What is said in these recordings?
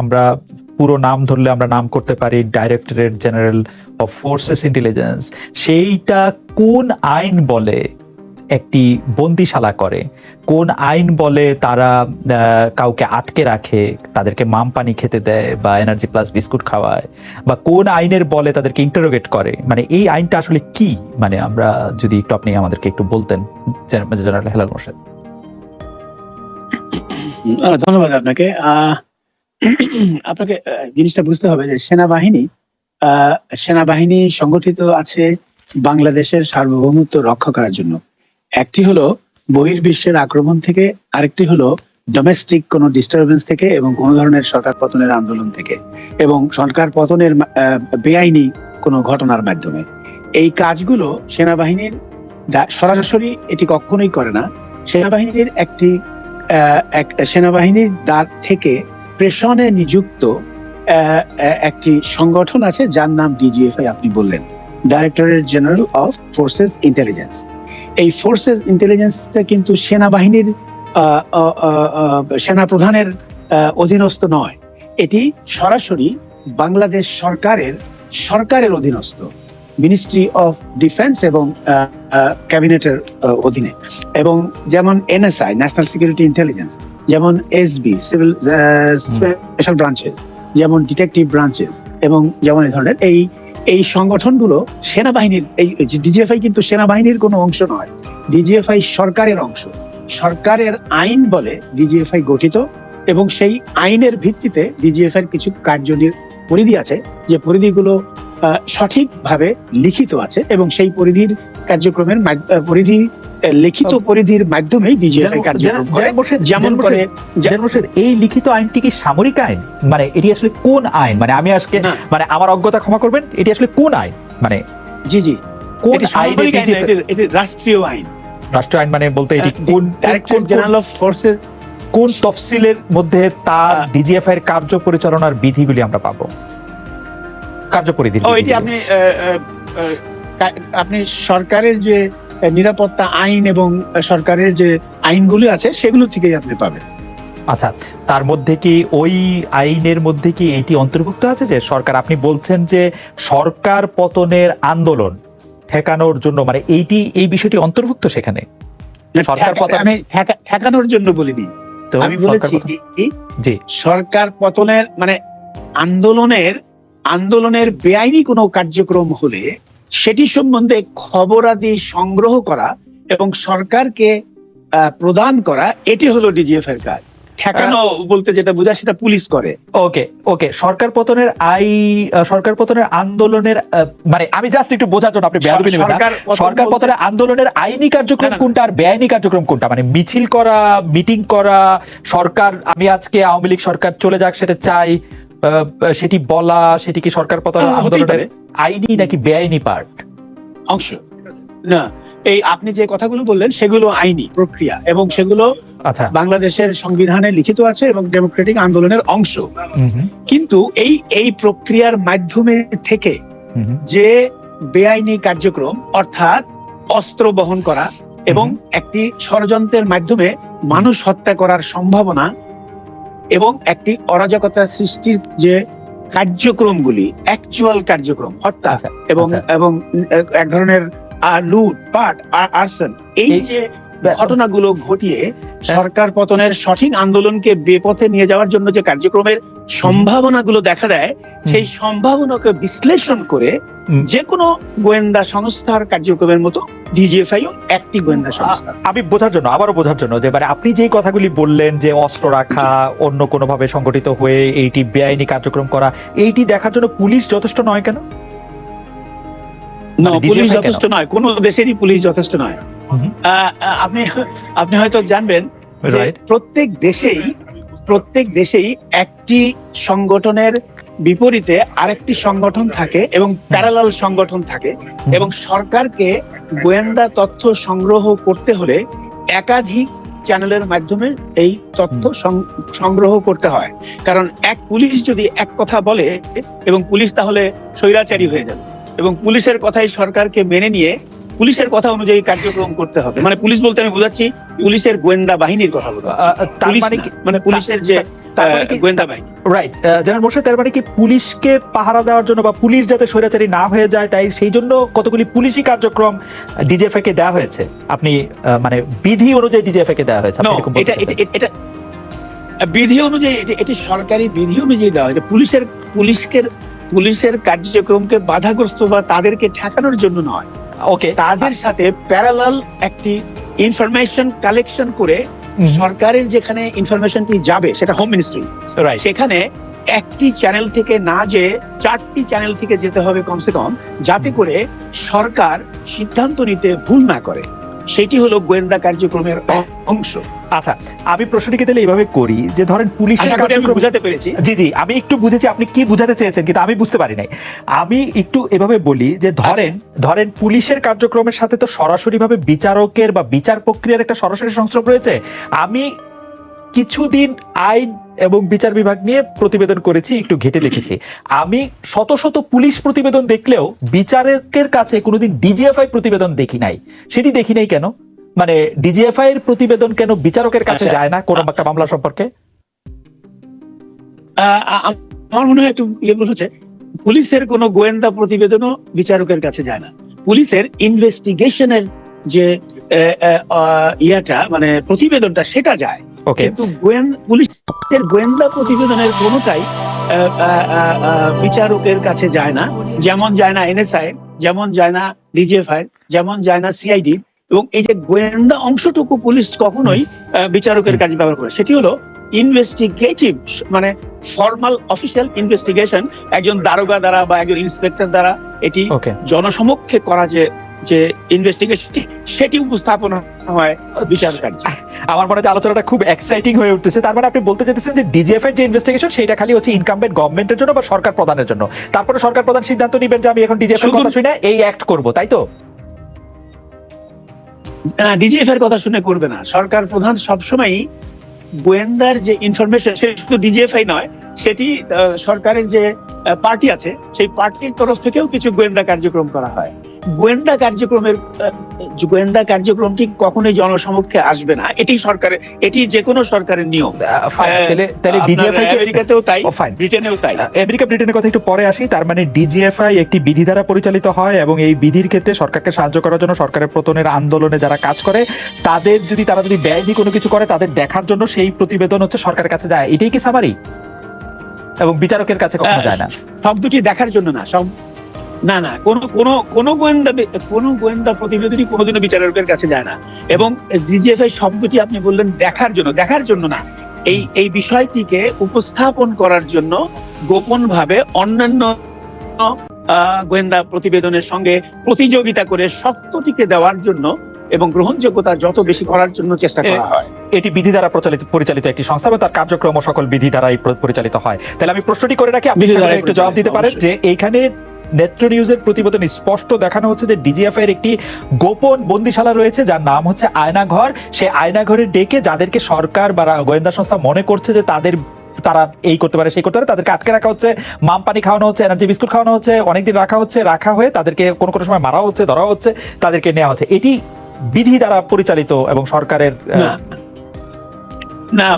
আমরা পুরো নাম ধরলে আমরা নাম করতে পারি directorate general of forces intelligence সেইটা কোন আইন বলে একটি বন্দিশালা করে? কোন আইন বলে তারা কাউকে আটকে রাখে, তাদেরকে মাম পানি খেতে দেয় বা এনার্জি প্লাস বিস্কুট খাওয়ায়? বা কোন আইনের বলে তাদেরকে ইন্টারোগেট করে? মানে এই আইনটা আসলে কি? মানে আমরা যদি একটু আপনি আমাদেরকে একটু বলতেন জেনারেল হেলাল মোর্শেদ। ধন্যবাদ আপনাকে। আপনাকে জিনিসটা বুঝতে হবে যে সেনাবাহিনী সেনাবাহিনী সংগঠিত আছে বাংলাদেশের সার্বভৌমত্ব রক্ষা করার জন্য। একটি হলো বহির্বিশ্বের আক্রমণ থেকে, আরেকটি হলো ডোমেস্টিক কোনো ডিস্টারবেন্স থেকে এবং কোনো ধরনের সরকার পতনের আন্দোলন থেকে এবং সরকার পতনের বেআইনি কোনো ঘটনার মাধ্যমে। এই কাজগুলো সেনাবাহিনীর সরাসরি এটি কখনোই করে না। সেনাবাহিনীর একটি সেনাবাহিনীর দ্বার থেকে প্রেষণে নিযুক্ত একটি সংগঠন আছে যার নাম ডিজিএফআই আপনি বললেন directorate general of forces intelligence এই ফোর্সেস ইন্টেলিজেন্সটা কিন্তু সেনাবাহিনীর সেনাপ্রধানের অধীনস্থ নয়। এটি সরাসরি বাংলাদেশ সরকারের সরকারের অধীনস্থ। মিনিস্ট্রি অফ ডিফেন্স এবং ক্যাবিনেটের অধীনে। এবং যেমন এনএসআই ন্যাশনাল সিকিউরিটি ইন্টেলিজেন্স যেমন এসবি সিভিল স্পেশাল ব্রাঞ্চেস যেমন ডিটেকটিভ ব্রাঞ্চেস এবং যেমন এই ধরনের এই এই সংগঠনগুলো সেনাবাহিনীর এই ডিজিএফআই কিন্তু সেনাবাহিনীর কোনো অংশ নয়। ডিজিএফআই সরকারের অংশ। সরকারের আইন বলে ডিজিএফআই গঠিত এবং সেই আইনের ভিত্তিতে ডিজিএফআই কিছু কার্যনির পরিধি আছে। যে পরিধিগুলো সঠিকভাবে লিখিত আছে এবং সেই পরিধির কার্যক্রমের পরিধি লিখিত পরিধির মাধ্যমেই ডিজিএফআই কার্যক্রম করে। যেমন করে এই লিখিত আইনটি কি সামরিক আইন? মানে এটি আসলে কোন আইন? মানে আমি আজকে মানে আমার অজ্ঞতা ক্ষমা করবেন এটি আসলে কোন আইন? মানে জি জি। কোন আইনে এটি- রাষ্ট্রীয় আইন। রাষ্ট্র আইন মানে বলতে এটি কোন কোন- জেনারেল অফ ফোর্সেস কোন তফসিলের মধ্যে তার ডিজিএফআই এর কার্য পরিচালনার বিধিগুলি আমরা পাবো? কার্যপরিধি ও এটি আপনি আপনি সরকারের যে নিরাপত্তা আইন এবং সরকারের যে আইনগুলি আছে সেগুলো থেকেই আপনি পাবেন। আচ্ছা তার মধ্যে কি ওই আইনের মধ্যে কি এটি অন্তর্ভুক্ত আছে যে সরকার আপনি বলছেন যে সরকার পতনের আন্দোলন ঠেকানোর জন্য মানে এইটি এই বিষয়টি অন্তর্ভুক্ত সেখানে? সরকার পতন- আমি ঠেকানোর জন্য বলিনি। তো আমি বলেছি সরকার পতনের মানে আন্দোলনের আন্দোলনের বেআইনি কোনো কার্যক্রম হলে সেটি সম্বন্ধে খবরাদি সংগ্রহ করা এবং সরকারকে প্রদান করা এটি হলো ডিজিএফ এর কাজ। ঠেকানো বলতে যেটা বোঝায় সেটা পুলিশ করে। ওকে ওকে সরকার পতনের আই সরকার পতনের আন্দোলনের মানে আমি জাস্ট একটু বোঝার জন্য আপনি বেয়াদবি নেবেন সরকার পতন পতনের আন্দোলনের আইনি কার্যক্রম। কোনটা আর বেআইনি কার্যক্রম কোনটা? মানে মিছিল করা মিটিং করা সরকার আমি আজকে আওয়ামী লীগ সরকার চলে যাক সেটা চাই সেটি বলা সেটি কি সরকার পতনের হ্যাঁ, আন্দোলনের আইনি নাকি বেআইনি পার্ট অংশ। না এই আপনি যে কথাগুলো বললেন সেগুলো আইনি প্রক্রিয়া এবং সেগুলো আচ্ছা। বাংলাদেশের সংবিধানে লিখিত আছে এবং ডেমোক্রেটিক আন্দোলনের অংশ। কিন্তু এই এই প্রক্রিয়ার মাধ্যমে থেকে যে বেআইনি কার্যক্রম অর্থাৎ অস্ত্র বহন করা এবং একটি ষড়যন্ত্রের মাধ্যমে মানুষ হত্যা করার সম্ভাবনা এবং একটি অরাজকতা সৃষ্টির যে কার্যক্রমগুলি অ্যাকচুয়াল কার্যক্রম হত্যা আচ্ছা, এবং আচ্ছা। এবং এক ধরনের লুট পাট আর্সন এই এই- যে ঘটনাগুলো ঘটিয়ে সরকার পতনের সঠিক আন্দোলনকে বেপথে নিয়ে যাওয়ার জন্য যে কার্যক্রমের সম্ভাবনাগুলো দেখা দেয় সেই সম্ভাবনাকে বিশ্লেষণ করে যে কোনো গোয়েন্দা সংস্থার কার্যক্রমের মতো ডিজিএফআই একটি গোয়েন্দা সংস্থা। আমি বোঝার জন্য আবারও বোঝার জন্য যে মানে আপনি যেই কথাগুলি বললেন যে অস্ত্র রাখা অন্য কোনো ভাবে সংগঠিত হয়ে এইটি বেআইনি কার্যক্রম করা এইটি দেখার জন্য পুলিশ যথেষ্ট নয় কেন? না মানে পুলিশ যথেষ্ট নয় কোনো দেশেরই পুলিশ যথেষ্ট নয়। আপনি আপনি হয়তো জানবেন প্রত্যেক দেশেই প্রত্যেক দেশেই একটি সংগঠনের বিপরীতে আরেকটি সংগঠন থাকে এবং প্যারালাল সংগঠন থাকে এবং সরকারকে গোয়েন্দা তথ্য সংগ্রহ করতে হলে একাধিক চ্যানেলের মাধ্যমে এই তথ্য সংগ্রহ করতে হয়। কারণ এক পুলিশ যদি এক কথা বলে এবং পুলিশ তাহলে স্বৈরাচারী হয়ে যাবে এবং পুলিশের কথাই সরকারকে মেনে নিয়ে পুলিশের কথা অনুযায়ী কার্যক্রম করতে হবে। মানে পুলিশ বলতে আমি বোঝাচ্ছি পুলিশের গোয়েন্দা বাহিনীর কথা পুলিশ মানে মানে পুলিশের যে মানে কি গোয়েন্দা বাহিনী। রাইট জেনারেল মোর্শেদ তার মানে কি পুলিশকে পাহারা দেওয়ার জন্য বা পুলিশ যাতে স্বৈরাচারী না হয়ে যায় তাই সেই জন্য কতগুলি পুলিশি কার্যক্রম ডিজিএফআই কে দেওয়া হয়েছে? আপনি মানে বিধি অনুযায়ী ডিজিএফআই কে দেওয়া হয়েছে এটা এটা বিধি অনুযায়ী এটি সরকারি বিধি অনুযায়ী দেওয়া হয় পুলিশের পুলিশকে পুলিশের কার্যক্রমকে বাধাগ্রস্ত বা তাদেরকে ঠেকানোর জন্য নয়। ওকে তাদের সাথে প্যারালাল একটি ইনফরমেশন কালেকশন করে সরকারের যেখানে ইনফরমেশনটি যাবে সেটা হোম মিনিস্ট্রি সেখানে একটি চ্যানেল থেকে না যে চারটি চ্যানেল থেকে যেতে হবে কমসে কম যাতে করে সরকার সিদ্ধান্ত নিতে ভুল না করে। সেটি হলো গোয়েন্দা কার্যক্রমের অংশ। আচ্ছা আমি প্রশ্নটিকে তাহলে এইভাবে করি যে ধরেন কার্যক্রম বুঝাতে পেরেছি। জি জি আমি একটু বুঝেছি আপনি কি বুঝাতে চেয়েছেন কিন্তু আমি বুঝতে পারি নাই। আমি একটু এভাবে বলি যে ধরেন ধরেন পুলিশের কার্যক্রমের সাথে তো সরাসরি ভাবে বিচারকের বা বিচার প্রক্রিয়ার একটা সরাসরি সংস্রব রয়েছে। আমি কিছুদিন আইন এবং বিচার বিভাগ নিয়ে প্রতিবেদন করেছি, একটু ঘেটে দেখেছি। আমি শত শত পুলিশ প্রতিবেদন দেখলেও বিচারকের কাছে কোনোদিন ডিজিএফআই প্রতিবেদন দেখি নাই। সেটি দেখি নাই কেন? মানে ডিজিএফআই এর প্রতিবেদন কেন বিচারকের কাছে। যায় না, কোন একটা মামলা সম্পর্কে? আমার মনে হয় একটু ইয়ে হচ্ছে। পুলিশের কোনো গোয়েন্দা প্রতিবেদনও বিচারকের কাছে যায় না। পুলিশের ইনভেস্টিগেশনের যে ইয়াটা মানে প্রতিবেদনটা, সেটা যায়। ওকে কিন্তু পুলিশের গোয়েন্দা প্রতিবেদনের কোনোটাই বিচারকের কাছে যায় না। যেমন যায় না এনএসআই যেমন যায় না ডিজিএফআই যেমন যায় না সিআইডি এবং এই যে গোয়েন্দা অংশটুকু পুলিশ কখনোই বিচারকের কাজে ব্যবহার করে সেটি হলো ইনভেস্টিগেটিভ মানে ফর্মাল অফিসিয়াল ইনভেস্টিগেশন একজন দারোগা দ্বারা বা একজন ইন্সপেক্টর দ্বারা এটি জনসমক্ষে করা যে যে ইনভেস্টিগেশন সেটি উপস্থাপন হয় বিচার কার্য। আমার মনে হয় আলোচনাটা খুব এক্সাইটিং হয়ে উঠতেছে। তার মানে আপনি বলতে চাইতেছেন যে ডিজিএফ এর যে ইনভেস্টিগেশন সেটা খালি হচ্ছে ইনকামবেন্ট গভর্নমেন্টের জন্য বা সরকার প্রধানের জন্য? তারপরে সরকার প্রধান সিদ্ধান্ত নিবেন যে আমি এখন ডিজিএফ এর কথা শুনে এই অ্যাক্ট করব তাই তো? না ডিজিএফ এর কথা শুনে করবে না। সরকার প্রধান সবসময়ই গোয়েন্দার যে ইনফরমেশন সে শুধু ডিজিএফআই নয় সেটি সরকারের যে পার্টি আছে সেই পার্টির তরফ থেকেও কিছু গোয়েন্দা কার্যক্রম করা হয়। গোয়েন্দা কার্যক্রমের গোয়েন্দা কার্যক্রমটি কখনোই জনসমক্ষে আসবে না। এটি সরকারের এটি যে কোনো সরকারের নিয়ম। তাহলে ডিজিএফআই আমেরিকাতেও তাই ব্রিটেনেও তাই। আমেরিকা ব্রিটেনের কথা একটু পরে আসি। তার মানে ডিজিএফআই একটি বিধি দ্বারা পরিচালিত হয় এবং এই বিধির ক্ষেত্রে সরকারকে সাহায্য করার জন্য সরকারের পতনের আন্দোলনে যারা কাজ করে তাদের যদি তারা যদি ব্যয়নি কোনো কিছু করে তাদের দেখার জন্য সেই প্রতিবেদন হচ্ছে সরকারের কাছে যায়। এটাই কি সামারি এবং বিচারকের কাছে কখনো। যায় না সব দুটি দেখার জন্য না সব না না কোন কোন কোন গোয়েন্দা কোন গোয়েন্দা প্রতিবেদনই কোনোদিনও বিচারকের কাছে যায় না এবং ডিজিএফআই শব্দটি আপনি বললেন দেখার জন্য দেখার জন্য না এই এই বিষয়টিকে উপস্থাপন করার জন্য গোপন ভাবে অন্যান্য গোয়েন্দা প্রতিবেদনের সঙ্গে প্রতিযোগিতা করে সত্যটিকে দেওয়ার জন্য এবং গ্রহণযোগ্যতা যত বেশি করার জন্য চেষ্টা করা হয়। এটি বিধি দ্বারা প্রচলিত পরিচালিত একটি সংস্থা এবং তার কার্যক্রম সকল বিধি দ্বারাই পরিচালিত হয়। তাহলে আমি প্রশ্নটি করে রাখি আপনি একটু জবাব দিতে পারেন যে এইখানে নেত্র নিউজের প্রতিবেদন স্পষ্ট দেখানো হচ্ছে যে ডিজিএফ এর একটি গোপন বন্দিশালা রয়েছে যার নাম হচ্ছে আয়নাঘর। সেই আয়নাঘরে ডেকে যাদেরকে সরকার বা গোয়েন্দা সংস্থা মনে করছে যে তাদের তারা এই করতে পারে সেই করতে পারে তাদেরকে আটকে রাখা হচ্ছে। মাম পানি খাওয়ানো হচ্ছে এনার্জি বিস্কুট খাওয়ানো হচ্ছে অনেকদিন রাখা হচ্ছে রাখা হয়ে তাদেরকে কোনো কোনো সময় মারা হচ্ছে ধরা হচ্ছে তাদেরকে নেওয়া হচ্ছে। এটি বিধি দ্বারা পরিচালিত এবং সরকারের না।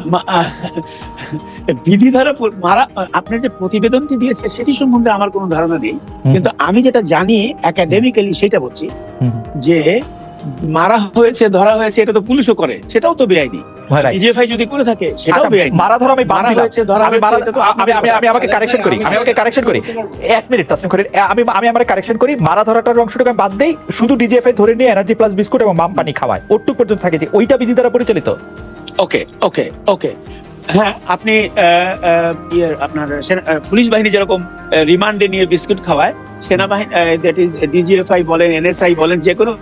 বিধি দ্বারা মারা আপনি যে প্রতিবেদনটি দিয়েছে সেটি সম্বন্ধে আমার কোনো ধারণা নেই। কিন্তু আমি যেটা জানি একাডেমিক্যালি সেটা বলছি যে মারা হয়েছে ধরা হয়েছে এটা তো পুলিশও করে সেটাও তো বেআইনি। ডিজিএফআই যদি করে থাকে সেটাও আচ্ছা, বেআইনি। মারা ধরা আমি বাদ দিলাম। আমি মারা- আমি আমি আমি আমাকে কারেকশন করি আমি আমাকে কারেকশন করি। এক মিনিট তাসনিম করি আমি আমি আমার কারেকশন করি। মারা ধরাটার অংশটুকু আমি বাদ দেই। শুধু ডিজিএফআই ধরে নিয়ে এনার্জি প্লাস বিস্কুট এবং মাম পানি খাওয়ায়। ওটুক পর্যন্ত থাকে যে ওইটা বিধি দ্বারা পরিচালিত। ওকে ওকে ওকে হ্যাঁ আপনি আহ, আপনার পুলিশ বাহিনী যেরকম রিমান্ডে নিয়ে বিস্কুট খাওয়ায় সেনাবাহিনী দ্যাট ইজ ডিজিএফআই বলেন এনএসআই বলেন যে কোনো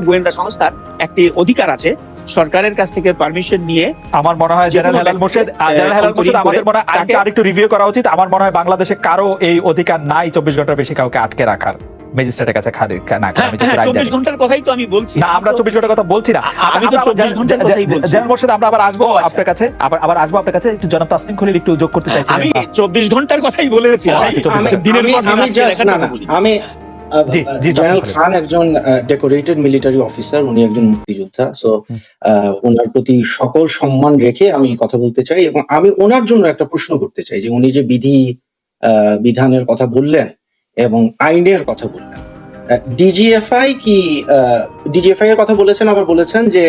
গোয়েন্দা সংস্থার একটি অধিকার আছে সরকারের কাছ থেকে পারমিশন নিয়ে আমার মনে হয় জেনারেল হেলাল মোর্শেদ জেনারেল হেলাল মোর্শেদ আমাদের মনে হয় আরেকটু রিভিউ করা উচিত। আমার মনে হয় বাংলাদেশে কারও এই অধিকার নাই চব্বিশ ঘণ্টার বেশি কাউকে আটকে রাখার। ম্যাজিস্ট্রেটের কাছে খালি- না হ্যাঁ হ্যাঁ রাইট চব্বিশ ঘণ্টার কথাই তো আমি বলছি। না আমরা চব্বিশ ঘণ্টার কথা বলছি না। আমি তো আমরা আবার 24 ঘণ্টার কথাই বলছি। জেনারেল মোর্শেদ আমরা আবার আসব আচ্ছা। আপনার কাছে আবার আবার আসব আপনার কাছে একটু জনাব তাসনিম খলিল একটু যোগ করতে চাইছি আমি চব্বিশ ঘণ্টার কথাই বলেছি। আচ্ছা, 24 আমি ঘণ্টা। দিনের আমি আমি জেনারেল খান একজন ডেকোরেটেড মিলিটারি অফিসার উনি একজন মুক্তিযোদ্ধা সো ওনার প্রতি সকল সম্মান রেখে আমি কথা বলতে চাই এবং আমি ওনার জন্য একটা প্রশ্ন করতে চাই যে উনি যে বিধি আহ, বিধানের কথা বললেন এবং আইনের কথা বললেন ডিজিএফআই কি ডিজিএফআই এর কথা বলেছেন আবার বলেছেন যে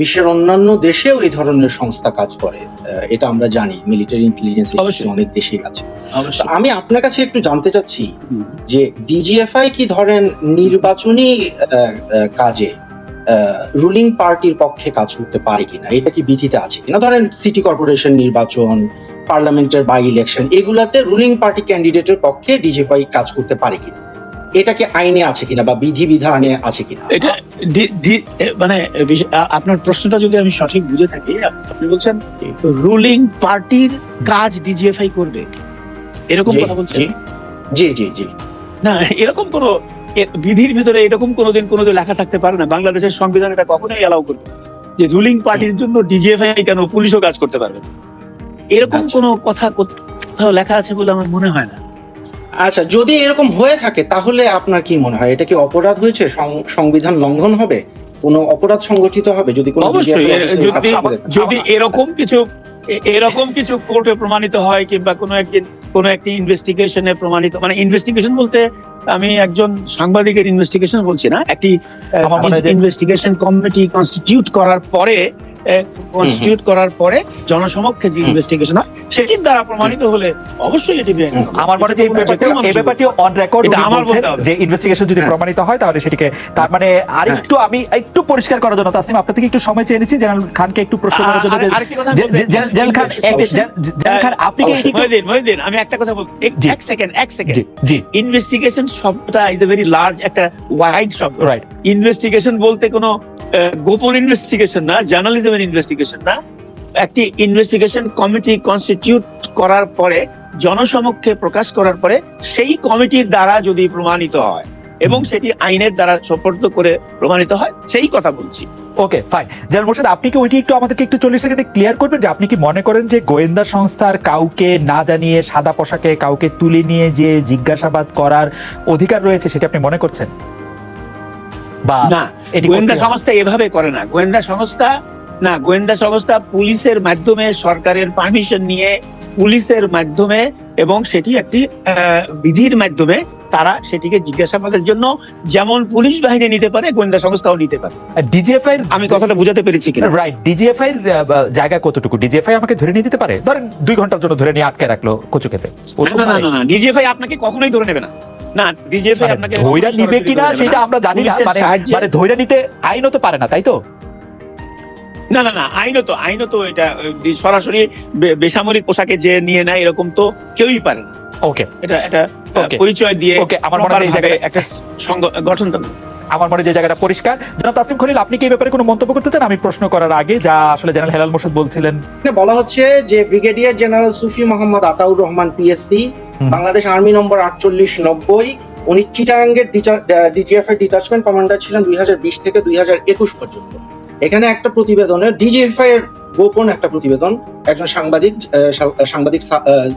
বিশ্বের অন্যান্য দেশেও এই ধরনের সংস্থা কাজ করে। এটা আমরা জানি মিলিটারি ইন্টেলিজেন্স অনেক দেশেই আছে। আমি আপনার কাছে একটু জানতে চাচ্ছি যে ডিজিএফআই কি ধরেন নির্বাচনী কাজে রুলিং পার্টির পক্ষে কাজ করতে পারে কিনা? এটা কি বিধিতে আছে কিনা? ধরেন সিটি কর্পোরেশন নির্বাচন পার্লামেন্টের বাই ইলেকশন এগুলাতে রুলিং পার্টি ক্যান্ডিডেটের পক্ষে ডিজিএফআই কাজ করতে পারে কিনা? এটা কি আইনে আছে কিনা বা বিধি বিধানে আছে কিনা? এটা মানে আপনার প্রশ্নটা যদি আমি সঠিক বুঝে থাকি আপনি বলছেন রুলিং পার্টির কাজ ডিজিএফআই করবে। এরকম কথা বলছেন? জি, জি জি না এরকম কোন বিধির ভিতরে এরকম কোনোদিন কোনোদিন লেখা থাকতে পারে না। বাংলাদেশের সংবিধান এটা কখনোই এলাও করবে যে রুলিং পার্টির জন্য ডিজিএফআই কেন পুলিশও কাজ করতে পারবে এরকম আচ্ছা। কোনো কথা কোথাও লেখা আছে বলে আমার মনে হয় না। আচ্ছা যদি এরকম হয়ে থাকে তাহলে আপনার কি মনে হয়? এটা কি অপরাধ হয়েছে? সংবিধান লঙ্ঘন হবে? কোনো অপরাধ সংগঠিত হবে? যদি কোনো অবশ্যই যদি যদি এরকম কিছু এরকম কিছু কোর্টে প্রমাণিত হয় কিংবা কোনো একটি কোনো একটি ইনভেস্টিগেশনে প্রমাণিত মানে ইনভেস্টিগেশন বলতে আমি একজন সাংবাদিকের ইনভেস্টিগেশন বলছি না একটি ইনভেস্টিগেশন কমিটি কনস্টিটিউট করার পরে কনস্টিটিউট করার পরে জনসমক্ষে যে ইনভেস্টিগেশন হয় সেটির দ্বারা প্রমাণিত হলে অবশ্যই এটি আমার মনে হয় যে এই ব্যাপারটি অন রেকর্ড আমার বলতে যে ইনভেস্টিগেশন যদি হ্যাঁ। প্রমাণিত হয় তাহলে সেটিকে তার মানে আরেকটু আমি একটু পরিষ্কার করার জন্য তাসনিম আপনার থেকে একটু সময় চেয়ে নিচ্ছি জেনারেল খানকে একটু প্রশ্ন করার জন্য general Khan general- general Khan আপনি কি মহিউদ্দিন, আমি একটা কথা বলতে এক- সেকেন্ড এক সেকেন্ড জি জি। ইনভেস্টিগেশন শব্দটা ইজ এ ভেরি লার্জ একটা ওয়াইড শব্দ। রাইট ইনভেস্টিগেশন বলতে কোনো গোপন ইনভেস্টিগেশন না জার্নালিজমের ইনভেস্টিগেশন না একটি ইনভেস্টিগেশন কমিটি কনস্টিটিউট করার পরে জনসমক্ষে প্রকাশ করার পরে সেই কমিটির দ্বারা যদি প্রমাণিত হয় এবং সেটি আইনের দ্বারা সোপর্দ করে প্রমাণিত হয় সেই কথা বলছি। ওকে ফাইন জেনারেল মোর্শেদ আপনি কি ওইটি একটু আমাদেরকে একটু চল্লিশ সেকেন্ডে ক্লিয়ার করবেন যে আপনি কি মনে করেন যে গোয়েন্দা সংস্থার কাউকে না জানিয়ে সাদা পোশাকে কাউকে তুলে নিয়ে যে জিজ্ঞাসাবাদ করার অধিকার রয়েছে সেটা আপনি মনে করছেন? বা না গোয়েন্দা সংস্থা এভাবে করে না। গোয়েন্দা সংস্থা না গোয়েন্দা সংস্থা পুলিশের মাধ্যমে সরকারের পারমিশন নিয়ে পুলিশের মাধ্যমে এবং সেটি একটি বিধির মাধ্যমে তারা সেটিকে জিজ্ঞাসাবাদের জন্য যেমন পুলিশ বাহিনী নিতে পারে গোয়েন্দা সংস্থাও নিতে পারে। ডিজিএফআই আমি কথাটা বুঝাতে পেরেছি কিনা? রাইট ডিজিএফআই জায়গা কতটুকু? ডিজিএফআই আমাকে ধরে নিয়ে যেতে পারে? ধরেন দুই ঘণ্টার জন্য ধরে নিয়ে আটকে রাখল কচুকেতে না না না না ডিজিএফআই আপনাকে কখনোই ধরে নেবে না। না আপনাকে ধৈর্য নিবে কিনা সেটা আমরা জানি না মানে মানে ধৈর্য নিতে আইনও তো পারে না তাই তো? না না না আইনত আইনত এটা সরাসরি বেসামরিক পোশাকে যে নিয়ে নেয় এরকম তো কেউই পারে না। ওকে এটা এটা পরিচয় দিয়ে Okay, আমার মনে হয় এই proper একটা গঠন আমার মনে যে জায়গাটা পরিষ্কার। জনাব তাসলিম খলিল আপনি কি এই ব্যাপারে কোনো মন্তব্য করতে চান? আমি প্রশ্ন করার আগে যা আসলে জেনারেল হেলাল মোর্শেদ বলছিলেন। বলা হচ্ছে যে brigadier general Sufi Mohammad Ataur Rahman PSC. Bangladesh army number আটচল্লিশ নব্বই। উনি চিটাঙ্গের ডিজিএফ এর ডিটাচমেন্ট কমান্ডার ছিলেন দুই হাজার বিশ থেকে দুই হাজার একুশ পর্যন্ত। এখানে একটা প্রতিবেদনে ডিজিএফআই এর গোপন একটা প্রতিবেদন। একজন সাংবাদিক সাংবাদিক আহ,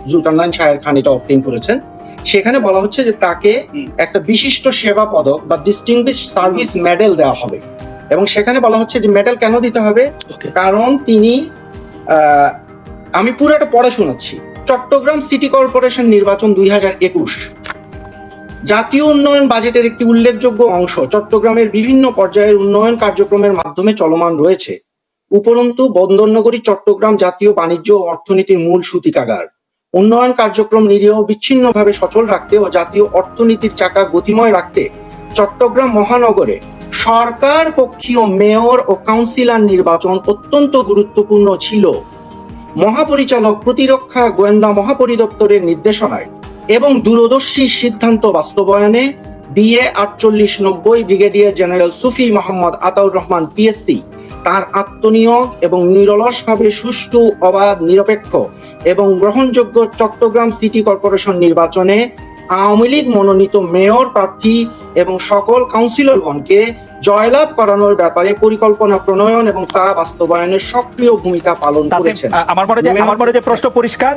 শাহের খান এটা অবটেন করেছেন। সেখানে বলা হচ্ছে যে তাকে একটা বিশিষ্ট সেবা পদক বা ডিস্টিংগুইশ সার্ভিস মেডেল দেওয়া হবে। এবং সেখানে বলা হচ্ছে যে মেডেল কেন দিতে হবে? কারণ তিনি আহ, আমি একটা পড়ে শোনাচ্ছি। চট্টগ্রাম সিটি কর্পোরেশন নির্বাচন দুই হাজার একুশ। জাতীয় উন্নয়ন বাজেটের একটি উল্লেখযোগ্য অংশ চট্টগ্রামের বিভিন্ন পর্যায়ের উন্নয়ন কার্যক্রমের মাধ্যমে চলমান রয়েছে। উপরন্তু, বন্দরনগরী চট্টগ্রাম জাতীয় বাণিজ্য ও অর্থনীতির মূল সূতিকাগার। উন্নয়ন কার্যক্রম নিরীহ বিচ্ছিন্নভাবে সচল রাখতে ও জাতীয় অর্থনীতির চাকা গতিময় রাখতে চট্টগ্রাম মহানগরে সরকার পক্ষীয় মেয়র ও কাউন্সিলর নির্বাচন অত্যন্ত গুরুত্বপূর্ণ ছিল। মহাপরিচালক প্রতিরক্ষা গোয়েন্দা মহাপরিদপ্তরের নির্দেশনায় এবং দূরদর্শী সিদ্ধান্ত বাস্তবায়নে বিএ আটচল্লিশ নব্বই brigadier general Sufi Mohammad Ataur Rahman PSC তার আত্মনিয়োগ এবং নিরলসভাবে সুষ্ঠু, অবাধ, নিরপেক্ষ এবং গ্রহণযোগ্য চট্টগ্রাম সিটি কর্পোরেশন নির্বাচনে আওয়ামী লীগ মনোনীত মেয়র প্রার্থী এবং সকল কাউন্সিলরগণকে জয়লাভ করানোর ব্যাপারে পরিকল্পনা প্রণয়ন এবং তা বাস্তবায়নের সক্রিয় ভূমিকা পালন করেছেন। আমার মনে হয় আমার মনে যে প্রশ্ন পরিষ্কার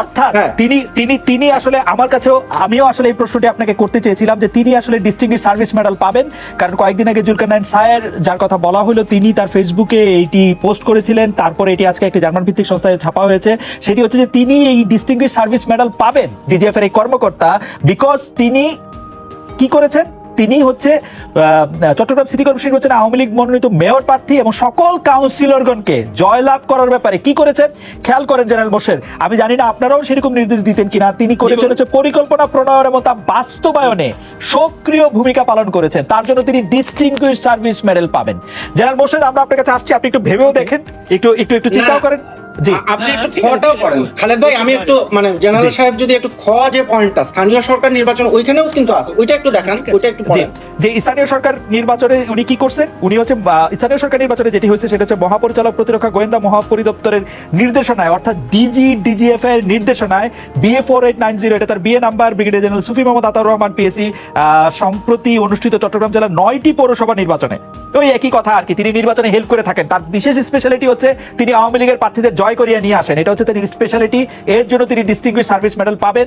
অর্থাৎ হ্যাঁ। তিনি তিনি তিনি আসলে আমার কাছেও আমিও আসলে এই প্রশ্নটি আপনাকে করতে চেয়েছিলাম যে তিনি আসলে ডিস্টিংগুইশ সার্ভিস মেডাল পাবেন কারণ কয়েকদিন আগে জুলকারনাইন সায়ের যার কথা বলা হলো তিনি তার ফেসবুকে এইটি পোস্ট করেছিলেন তারপরে এটি আজকে একটি জার্মান ভিত্তিক সংস্থায় ছাপা হয়েছে। সেটি হচ্ছে যে তিনি এই ডিস্টিংগুইশ সার্ভিস মেডাল পাবেন ডিজিএফ এর এই কর্মকর্তা বিকজ তিনি কি করেছেন? তিনি হচ্ছে চট্টগ্রাম সিটি কর্পোরেশন নির্বাচনে আওয়ামী লীগ মনোনীত মেয়র প্রার্থী এবং সকল কাউন্সিলরগণকে জয়লাভ করার ব্যাপারে কি করেছেন? খেয়াল করেন জেনারেল মোর্শেদ আমি জানি না আপনারাও সেরকম নির্দেশ দিতেন কিনা। তিনি করেছেন হচ্ছে পরিকল্পনা প্রণয়ন এবং তা বাস্তবায়নে সক্রিয় ভূমিকা পালন করেছেন। তার জন্য তিনি ডিস্টিংগুইশ সার্ভিস মেডেল পাবেন। জেনারেল মোর্শেদ আমরা আপনার কাছে আসছি আপনি একটু ভেবেও দেখেন। একটু একটু একটু চিন্তাও করেন। আপনি একটু খটাও করেন। খালেদ ভাই আমি একটু মানে জেনারেল সাহেব যদি একটু খ যে পয়েন্টটা স্থানীয় সরকার নির্বাচন ওইখানেও কিন্তু আছে। ওইটা একটু দেখান ওইটা একটু পড়েন। যে স্থানীয় সরকার নির্বাচনে উনি কি করছেন? উনি হচ্ছে স্থানীয় সরকার নির্বাচনে যেটি হয়েছে সেটা হচ্ছে মহাপরিচালক প্রতিরক্ষা গোয়েন্দা মহাপরিদপ্তরের নির্দেশনায় অর্থাৎ ডিজি ডিজিএফ এর নির্দেশনায় BA four eight nine zero এটা তার BA number brigadier general Sufi Mohammad Ataur Rahman PSC সম্প্রতি অনুষ্ঠিত চট্টগ্রাম জেলার নয়টি পৌরসভা নির্বাচনে। ওই একই কথা আর কি তিনি নির্বাচনে হেল্প করে থাকেন। তার বিশেষ স্পেশালিটি হচ্ছে তিনি আওয়ামী লীগের প্রার্থীদের জয় করিয়ে নিয়ে আসেন। এটা হচ্ছে তিনি স্পেশালিটি এর জন্য তিনি ডিস্টিংগুইশ সার্ভিস মেডেল পাবেন।